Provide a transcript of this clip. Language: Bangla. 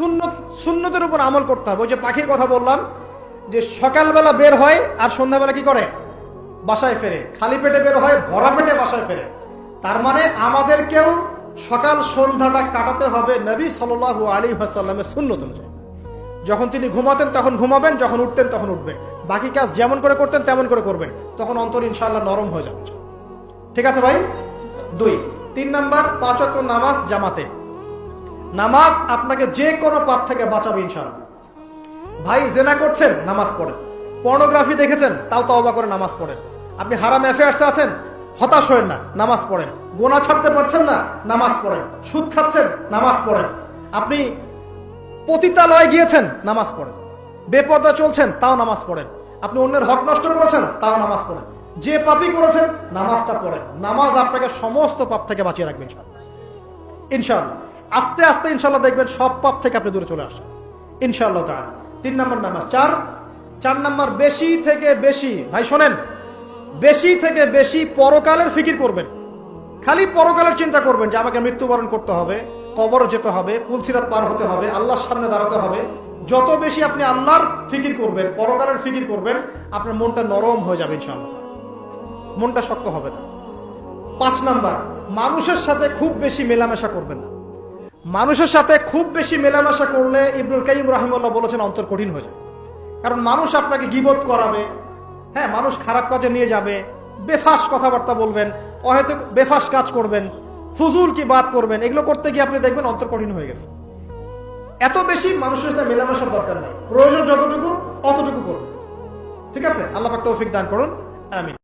সুন্নত, সুন্নতের উপর আমল করতে হবে। ওই যে পাখির কথা বললাম, যে সকালবেলা বের হয় আর সন্ধ্যাবেলা কি করে? বাসায় ফেরে। খালি পেটে বের হয়, ভরা পেটে বাসায় ফেরে। তার মানে আমাদেরকেও সকাল সন্ধ্যাটা কাটাতে হবে নবী সাল্লাল্লাহু আলী হাসাল্লামের সুন্নত অনুযায়ী। যখন তিনি ঘুমাতেন তখন ঘুমাবেন, যখন উঠতেন তখন উঠবেন। বাকি কাজ যেমন করে করতেন তেমন করে করবেন। তখন অন্তর ইনশাল্লাহ নরম হয়ে যাবে। ঠিক আছে ভাই? দুই। তিন নাম্বার, পাঁচ নামাজ জামাতে। নামাজ আপনাকে যে কোনো পাপ থেকে বাঁচাবে ইনশাআল্লাহ। ভাই, জেনা করছেন, নামাজ পড়েন। পর্নোগ্রাফি দেখেছেন? তাও তওবা করে নামাজ পড়েন। আপনি হারাম অ্যাফেয়ার্সে আছেন? হতাশ হয়েন না, নামাজ পড়েন। গোনা ছাড়তে পারছেন না? নামাজ পড়েন। সুদ খাচ্ছেন? নামাজ পড়েন। আপনি পতিতালয়ে গিয়েছেন? নামাজ পড়েন। বেপর্দা চলছেন? তাও নামাজ পড়েন। আপনি অন্যের হক নষ্ট করেছেন? তাও নামাজ পড়েন। যে পাপই করেছেন, নামাজটা পড়েন। নামাজ আপনাকে সমস্ত পাপ থেকে বাঁচিয়ে রাখবে ইনশাল্লাহ ইনশাল্লাহ আস্তে আস্তে ইনশাল্লাহ দেখবেন সব পাপ থেকে আপনি দূরে চলে আসেন। ইনশাল্লাহ তাআলা। তিন নম্বর নামাজ। চার চার নম্বর বেশি থেকে বেশি, ভাই শোনেন, বেশি থেকে বেশি পরকালের ফিকির করবেন। খালি পরকালের চিন্তা করবেন যে আমাকে মৃত্যুবরণ করতে হবে, কবর যেতে হবে পুলসিরাত পার হতে হবে, আল্লাহর সামনে দাঁড়াতে হবে। যত বেশি আপনি আল্লাহর ফিকির করবেন, পরকালের ফিকির করবেন, আপনার মনটা নরম হয়ে যাবে ইনশাআল্লাহ। মনটা শক্ত হবে না। পাঁচ নাম্বার, মানুষের সাথে খুব বেশি মেলামেশা করবেন না। মানুষের সাথে খুব বেশি মেলামেশা করলে ইবনুল কাইম রাহিমুল্লাহ বলেছেন অন্তর কঠিন হয়ে যায় কারণ মানুষ আপনাকে গিবত করাবে হ্যাঁ মানুষ খারাপ কাজে নিয়ে যাবে, বেফাস কথাবার্তা বলবেন হয়তো বেফাস কাজ করবেন, ফুজুল কি বাদ করবেন, এগুলো করতে গিয়ে আপনি দেখবেন অন্তর কঠিন হয়ে গেছে। এত বেশি মানুষের সাথে মেলামেশার দরকার নেই। প্রয়োজন যতটুকু অতটুকু করুন। ঠিক আছে? আল্লাহ পাক তৌফিক দান করুন। আমিন।